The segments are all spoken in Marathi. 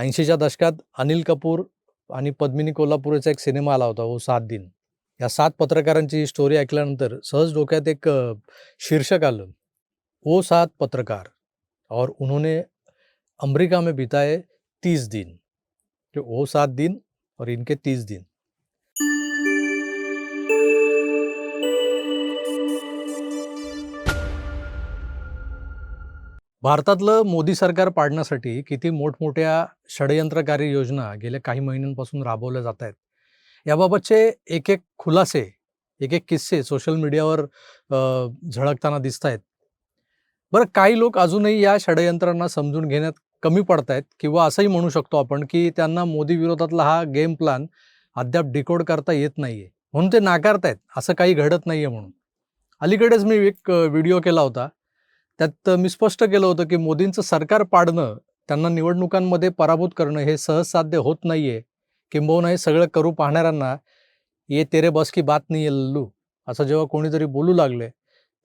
ऐंशीच्या दशकात अनिल कपूर आणि पद्मिनी कोल्हापूरचा एक सिनेमा आला होता ओ सात दिन. या सात पत्रकारांची स्टोरी ऐकल्यानंतर सहज डोक्यात एक शीर्षक आलं. ओ सात पत्रकार. और उन्होंने अमेरिका में बिताए तीस दिन. जो ओ सात दिन और इनके तीस दिन. भारतातलं मोदी सरकार पाडण्यासाठी किती मोठमोठ्या षडयंत्रकारी योजना गेल्या काही महिन्यांपासून राबवल्या जात आहेत? याबाबतचे एक एक खुलासे एक एक किस्से सोशल मीडियावर झळकताना दिसत आहेत. बरं काही लोक अजूनही या षडयंत्रांना समजून घेण्यात कमी पडत आहेत किंवा असंही म्हणू शकतो आपण की त्यांना मोदी विरोधातला हा गेम प्लॅन अद्याप डिकोड करता येत नाहीये. म्हणून ते नाकारतायत. असं काही घडत नाहीये म्हणून. अलीकडेच मी एक व्हिडिओ केला होता. त्यात मी स्पष्ट केलं होतं की मोदींचं सरकार पाडणं त्यांना निवडणुकांमध्ये पराभूत करणं हे सहजसाध्य होत होत नाहीये. किंबहुना हे सगळं करू पाहणाऱ्यांना ये तेरे बस की बात नाही आहे लल्लू. असं जेव्हा कोणीतरी बोलू लागले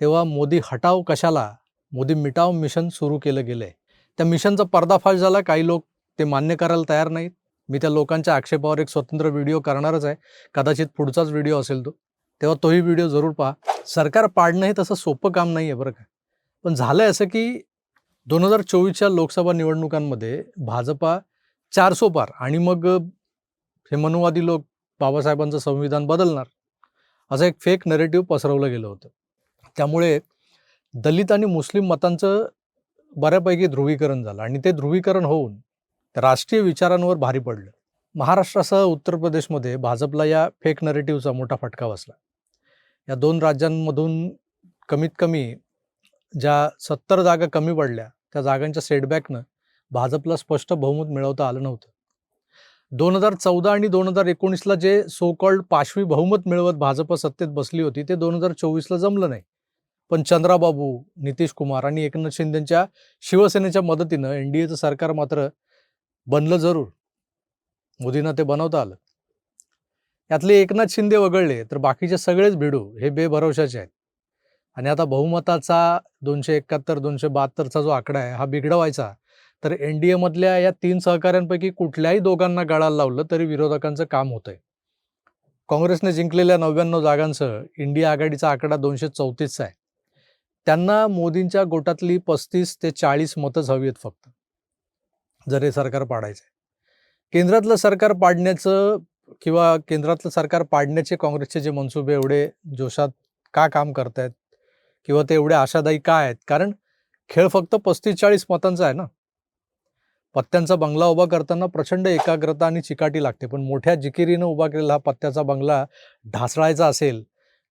तेव्हा मोदी हटाव कशाला? मोदी मिटाव मिशन सुरू केलं गेलंय. त्या मिशनचा पर्दाफाश झाला काही लोक ते मान्य करायला तयार नाहीत. मी त्या लोकांच्या आक्षेपावर एक स्वतंत्र व्हिडिओ करणारच आहे. कदाचित पुढचाच व्हिडिओ असेल तो. तेव्हा तोही व्हिडिओ जरूर पहा. सरकार पाडणं हे तसं सोपं काम नाही आहे बरं का. पण झालंय असं की दोन हजार चोवीसच्या लोकसभा निवडणुकांमध्ये भाजपा चारसो पार आणि मग हे मनुवादी लोक बाबासाहेबांचं संविधान बदलणार असं एक फेक नरेटिव्ह पसरवलं गेलं होतं. त्यामुळे दलित आणि मुस्लिम मतांचं बऱ्यापैकी ध्रुवीकरण झालं आणि ते ध्रुवीकरण होऊन राष्ट्रीय विचारांवर भारी पडलं. महाराष्ट्रासह उत्तर प्रदेशमध्ये भाजपला या फेक नरेटिव्हचा मोठा फटका बसला. या दोन राज्यांमधून कमीत कमी ज्या सत्तर जागा कमी पडल्या त्या जागांच्या सेटबॅकनं भाजपला स्पष्ट बहुमत मिळवता आलं नव्हतं. दोन हजार चौदा आणि दोन हजार एकोणीसला जे सो कॉल्ड पाशवी बहुमत मिळवत भाजप सत्तेत बसली होती ते दोन हजार चोवीसला जमलं नाही. पण चंद्राबाबू नितीश कुमार आणि एकनाथ शिंदेच्या शिवसेनेच्या मदतीनं एन डी एचं सरकार मात्र बनलं जरूर. मोदींना ते बनवता आलं. यातले एकनाथ शिंदे वगळले तर बाकीचे सगळेच भिडू हे बेभरवशाचे आहेत. आणि आता बहुमताचा दोनशे एकाहत्तर दोनशे बहात्तरचा जो आकडा आहे हा बिघडवायचा. तर एन डी एमधल्या या तीन सहकाऱ्यांपैकी कुठल्याही दोघांना गळाला लावलं तरी विरोधकांचं काम होतंय. काँग्रेसने जिंकलेल्या नव्याण्णव जागांसह इंडिया आघाडीचा आकडा दोनशे चौतीसचा आहे. त्यांना मोदींच्या गोटातली पस्तीस ते चाळीस मतच हवी आहेत फक्त जर हे सरकार पाडायचं केंद्रातलं सरकार पाडण्याचं किंवा केंद्रातलं सरकार पाडण्याचे काँग्रेसचे जे मनसुबे एवढे जोशात का काम करतायत किंवा ते एवढे आशादायी काय आहेत? कारण खेळ फक्त पस्तीस चाळीस मतांचा आहे ना. पत्त्यांचा बंगला उभा करताना प्रचंड एकाग्रता आणि चिकाटी लागते. पण मोठ्या जिकिरीनं उभा केलेला हा पत्त्याचा बंगला ढासळायचा असेल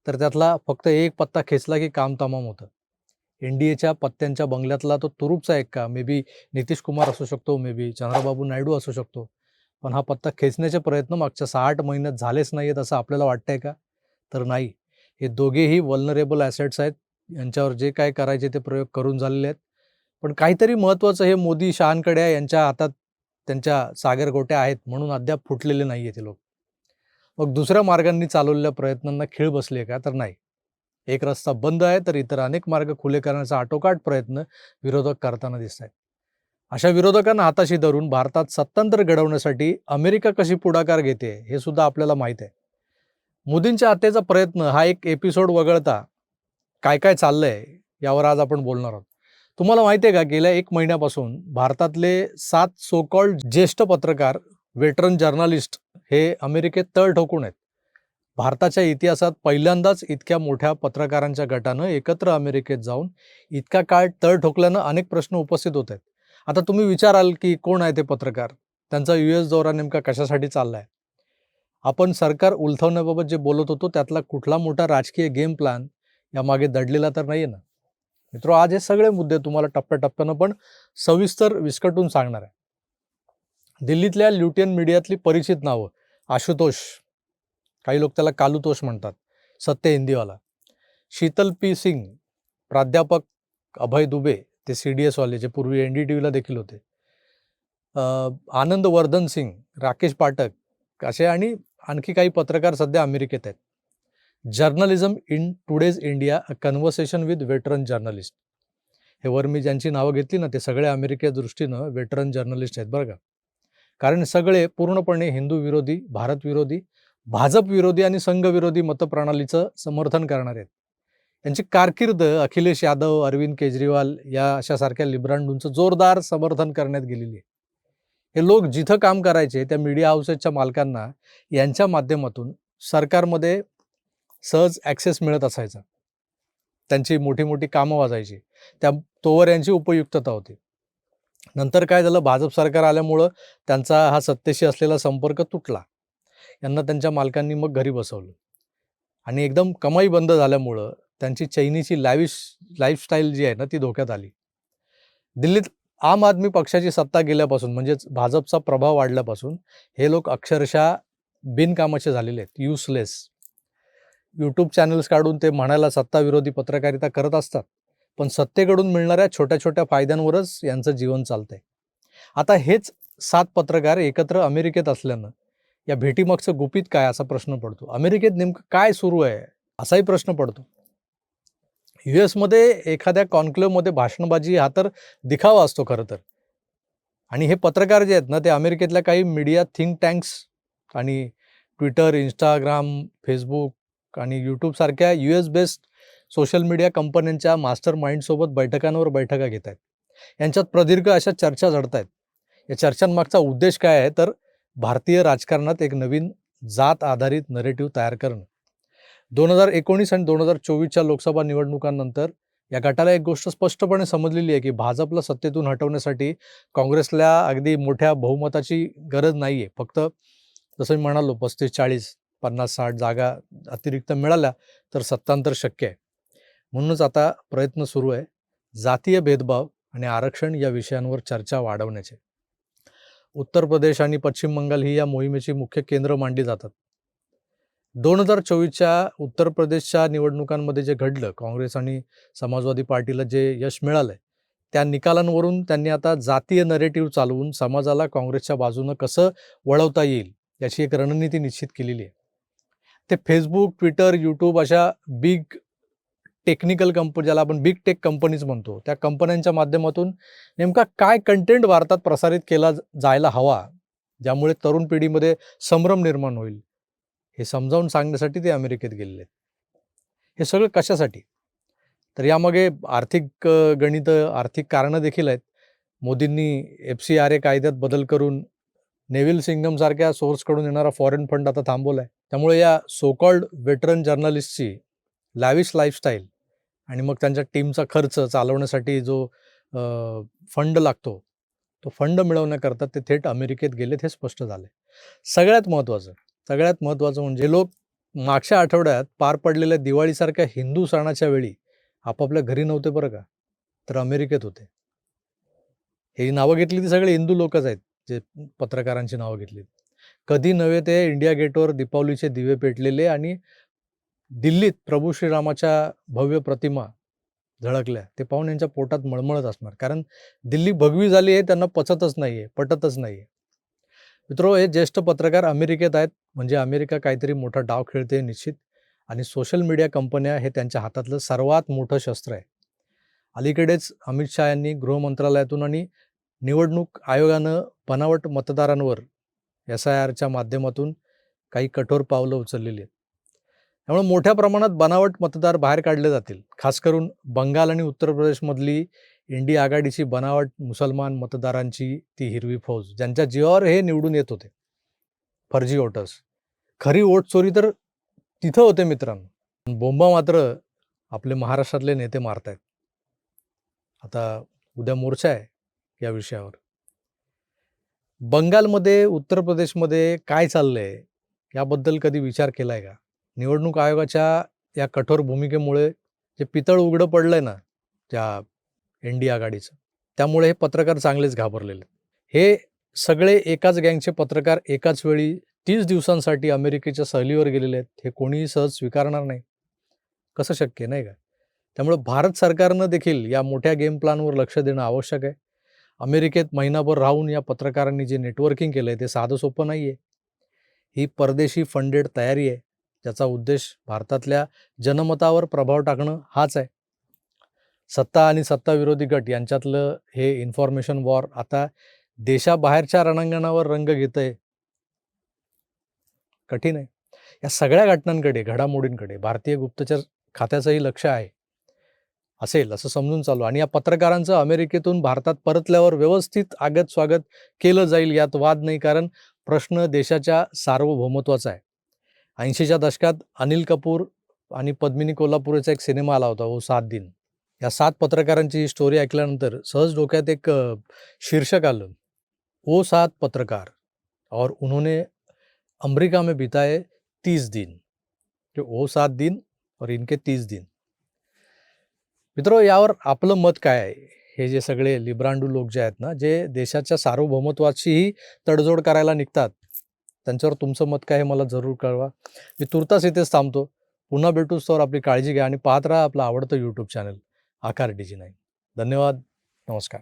तर त्यातला फक्त एक पत्ता खेचला की काम तमाम होतं. एन डी एच्या पत्त्यांच्या बंगल्यातला तो तुरुपचा एक का? मे बी नितीश कुमार असू शकतो मे बी चंद्रबाबू नायडू असू शकतो. पण हा पत्ता खेचण्याचे प्रयत्न मागच्या सहा आठ महिन्यात झालेच नाही आहेत असं आपल्याला वाटतंय का? तर नाही. हे दोघेही वल्नरेबल ॲसेट्स आहेत. यांच्यावर जे काय करायचे ते प्रयोग करून झालेले आहेत. पण काहीतरी महत्त्वाचं हे मोदी शहांकडे आहे यांच्या हातात त्यांच्या सागरगोट्या आहेत म्हणून अद्याप फुटलेले नाही आहेत ते लोक. मग दुसऱ्या मार्गांनी चालवलेल्या प्रयत्नांना खीळ बसली का? तर नाही. एक रस्ता बंद आहे तर इतर अनेक मार्ग खुले करण्याचा आटोकाट प्रयत्न विरोधक करताना दिसत आहेत अशा विरोधकांना हाताशी धरून भारतात सत्तांतर घडवण्यासाठी अमेरिका कशी पुढाकार घेते हे सुद्धा आपल्याला माहीत आहे. मोदींच्या हत्येचा प्रयत्न हा एक एपिसोड वगळता काय काय चाललंय यावर आज आपण बोलणार आहोत. तुम्हाला माहिती आहे का गेल्या एक महिन्यापासून भारतातले सात सो कॉल्ड ज्येष्ठ पत्रकार वेटरन जर्नलिस्ट हे अमेरिकेत तळ ठोकून आहेत. भारताच्या इतिहासात पहिल्यांदाच इतक्या मोठ्या पत्रकारांच्या गटानं एकत्र अमेरिकेत जाऊन इतका काळ तळ ठोकल्यानं अनेक प्रश्न उपस्थित होत आहेत. आता तुम्ही विचाराल की कोण आहे ते पत्रकार? त्यांचा यू एस दौरा नेमका कशासाठी चाललाय? आपण सरकार उलथवण्याबाबत जे बोलत होतो त्यातला कुठला मोठा राजकीय गेम प्लॅन यामागे दडलेला तर नाहीये ना. मित्र आज हे सगळे मुद्दे तुम्हाला टप्प्याटप्प्यानं पण सविस्तर विस्कटून सांगणार आहे. दिल्लीतल्या ल्युटियन मीडियातली परिचित नावं आशुतोष. काही लोक त्याला कालुतोष म्हणतात सत्य हिंदीवाला. शीतल पी सिंग प्राध्यापक अभय दुबे ते सी डी एसवाले जे पूर्वी एन डी टी व्हीला देखील होते. आनंद वर्धन सिंग राकेश पाठक असे आणि आणखी काही पत्रकार सध्या अमेरिकेत आहेत. Journalism in today's India a conversation with veteran journalist. हे वर मी ज्यांची नावं घेतली ना ते सगळे अमेरिके दृष्टीनं वेटरन जर्नलिस्ट आहेत बरं का. कारण सगळे पूर्णपणे हिंदू विरोधी भारत विरोधी भाजप विरोधी आणि संघ विरोधी मतप्रणालीचं समर्थन करणार आहेत. यांची कारकीर्द अखिलेश यादव अरविंद केजरीवाल या अशासारख्या लिब्रांडूंचं जोरदार समर्थन करण्यात गेलेली आहे. हे लोक जिथं काम करायचे त्या मीडिया हाऊसेसच्या मालकांना यांच्या माध्यमातून सरकारमध्ये सहज ॲक्सेस मिळत असायचा. त्यांची मोठी मोठी कामं वाजायची. त्या तोवर यांची उपयुक्तता होती. नंतर काय झालं? भाजप सरकार आल्यामुळं त्यांचा हा सत्तेशी असलेला संपर्क तुटला. यांना त्यांच्या मालकांनी मग घरी बसवलं. आणि एकदम कमाई बंद झाल्यामुळं त्यांची चैनीची लॅविश लाईफस्टाईल जी आहे ना ती धोक्यात आली. दिल्लीत आम आदमी पक्षाची सत्ता गेल्यापासून म्हणजेच भाजपचा प्रभाव वाढल्यापासून हे लोक अक्षरशः बिनकामाचे झालेले आहेत युसलेस यूट्यूब चॅनल्स काढून ते म्हणायला सत्ताविरोधी पत्रकारिता करत असतात. पण सत्तेकडून मिळणाऱ्या छोट्या छोट्या फायद्यांवरच यांचं जीवन चालतंय. आता हेच सात पत्रकार एकत्र अमेरिकेत असल्यानं या भेटीमागचं गुपित काय असा प्रश्न पडतो? अमेरिकेत नेमकं काय सुरू आहे? असाही प्रश्न पडतो. यू एसमध्ये एखाद्या कॉन्क्लेव्हमध्ये भाषणबाजी हा तर दिखावा असतो खरं तर. आणि हे पत्रकार जे आहेत ना ते अमेरिकेतल्या काही मीडिया थिंक टँक्स आणि ट्विटर इंस्टाग्राम फेसबुक आणि यूट्यूबसारख्या U S based social media कंपन्यांच्या मास्टर माइंडसोबत बैठकांवर बैठका घेत आहेत. यांच्यात प्रदीर्घ अशा चर्चा झडत आहेत या चर्चांमागचा उद्देश काय आहे? तर भारतीय राजकारणात एक नवीन जात आधारित नरेटिव्ह तयार करणं. दोन हजार एकोणीस आणि दोन हजार चोवीसच्या लोकसभा निवडणुकांनंतर या गटाला एक गोष्ट स्पष्टपणे समजलेली आहे की भाजपला सत्तेतून हटवण्यासाठी काँग्रेसला अगदी मोठ्या बहुमताची गरज नाही आहे फक्त जसं मी म्हणालो पस्तीस चाळीस पन्नास साठ जागा अतिरिक्त मिळाल्या तर सत्तांतर शक्य आहे. म्हणूनच आता प्रयत्न सुरू आहे जातीय भेदभाव आणि आरक्षण या विषयांवर चर्चा वाढवण्याचे. उत्तर प्रदेश आणि पश्चिम बंगाल ही या मोहिमेची मुख्य केंद्र मांडली जातात. दोन हजार चोवीसच्या उत्तर प्रदेशच्या निवडणुकांमध्ये जे घडलं काँग्रेस आणि समाजवादी पार्टीला जे यश मिळालंय त्या निकालांवरून त्यांनी आता जातीय नरेटिव्ह चालवून समाजाला काँग्रेसच्या बाजूनं कसं वळवता येईल याची एक रणनीती निश्चित केलेली आहे. ते फेसबुक ट्विटर यूट्यूब अशा बिग टेक्निकल कंपनी ज्याला आपण बिग टेक कंपनीज म्हणतो त्या कंपन्यांच्या माध्यमातून नेमका काय कंटेंट भारतात प्रसारित केला जायला हवा ज्यामुळे तरुण पिढीमध्ये संभ्रम निर्माण होईल हे समजावून सांगण्यासाठी ते अमेरिकेत गेलेले. आहेत हे सगळं कशासाठी? तर यामागे आर्थिक गणितं आर्थिक कारणं देखील आहेत. मोदींनी एफ सी आर ए कायद्यात बदल करून नेव्हिल सिंगमसारख्या सोर्सकडून येणारा फॉरेन फंड आता थांबवला आहे त्यामुळे या सोकॉल्ड वेटरन जर्नलिस्टची लॅविश लाईफस्टाईल आणि मग त्यांच्या टीमचा खर्च चालवण्यासाठी जो फंड लागतो तो फंड मिळवण्याकरता ते थेट अमेरिकेत गेलेत हे स्पष्ट झाले सगळ्यात महत्त्वाचं सगळ्यात महत्त्वाचं म्हणजे लोक मागच्या आठवड्यात पार पडलेल्या दिवाळीसारख्या हिंदू सणाच्या वेळी आपापल्या घरी नव्हते बरं का तर अमेरिकेत होते. हे नावं घेतली ती सगळे हिंदू लोकच आहेत. जे पत्रकारांची नावं घेतली कधी नव्हे ते इंडिया गेटवर दीपावलीचे दिवे पेटलेले आणि दिल्लीत प्रभू श्रीरामाच्या भव्य प्रतिमा झळकल्या. ते पाहून यांच्या पोटात मळमळत असणार. कारण दिल्ली भगवी झाली आहे त्यांना पचतच नाही आहे पटतच नाही आहे मित्रो हे ज्येष्ठ पत्रकार अमेरिकेत आहेत. म्हणजे अमेरिका काहीतरी मोठा डाव खेळते निश्चित. आणि सोशल मीडिया कंपन्या हे त्यांच्या हातातलं सर्वात मोठं शस्त्र आहे. अलीकडेच अमित शहा यांनी गृहमंत्रालयातून आणि निवडणूक आयोगानं बनावट मतदारांवर एस आय आरच्या माध्यमातून काही कठोर पावलं उचललेली आहेत. त्यामुळे मोठ्या प्रमाणात बनावट मतदार बाहेर काढले जातील. खास करून बंगाल आणि उत्तर प्रदेशमधली इंडिया आघाडीची बनावट मुसलमान मतदारांची ती हिरवी फौज ज्यांच्या जीवावर हे निवडून येत होते. फर्जी वोटर्स. खरी वोट चोरी तर तिथं होते मित्रांनो. बोंबा मात्र आपले महाराष्ट्रातले नेते मारतायत. आता उद्या मोर्चा आहे. या विषयावर. बंगालमध्ये उत्तर प्रदेशमध्ये काय चाललंय याबद्दल कधी विचार केलाय का? निवडणूक आयोगाच्या या कठोर भूमिकेमुळे जे पितळ उघडं पडलंय ना त्या एन डी आघाडीचं त्यामुळे हे पत्रकार चांगलेच घाबरलेले. हे सगळे एकाच गँगचे पत्रकार एकाच वेळी तीस दिवसांसाठी अमेरिकेच्या सहलीवर गेलेले आहेत हे कोणीही सहज स्वीकारणार नाही. कसं शक्य नाही का? त्यामुळे भारत सरकारनं देखील या मोठ्या गेम प्लॅनवर लक्ष देणं आवश्यक आहे. अमेरिकेत महिनाभर राहून या पत्रकारांनी जे नेटवर्किंग केलं आहे ते साधं सोपं नाही आहे ही परदेशी फंडेड तयारी आहे ज्याचा उद्देश भारतातल्या जनमतावर प्रभाव टाकणं हाच आहे. सत्ता आणि सत्ताविरोधी गट यांच्यातलं हे इन्फॉर्मेशन वॉर आता देशाबाहेरच्या रणांगणावर रंग घेतंय. कठीण आहे. या सगळ्या घटनांकडे घडामोडींकडे भारतीय गुप्तचर खात्याचंही लक्ष आहे. असेल असं समजून चालू. आणि या पत्रकारांचं अमेरिकेतून भारतात परतल्यावर व्यवस्थित आगत स्वागत केलं जाईल यात वाद नाही कारण प्रश्न देशाच्या सार्वभौमत्वाचा आहे. ऐंशीच्या दशकात अनिल कपूर आणि पद्मिनी कोल्हापूरचा एक सिनेमा आला होता ओ सात दिन. या सात पत्रकारांची ही स्टोरी ऐकल्यानंतर सहज डोक्यात एक शीर्षक आलं. ओ सात पत्रकार. और उन्होंने अमेरिका में बिताए तीस दिन. जो ओ सात दिन और इनके तीस दिन. मित्र यावर आपलं मत काय आहे? हे जे सगळे लिब्रांडू लोक जे आहेत ना जे देशाच्या सार्वभौमत्वाचीही तडजोड करायला निघतात त्यांच्यावर तुमचं मत काय हे मला जरूर कळवा. मी तुर्तास इथेच थांबतो. पुन्हा भेटू तर आपली काळजी घ्या आणि पाहत राहा आपलं आवडतं यूट्यूब चॅनल आकार डीजी नाही धन्यवाद. नमस्कार.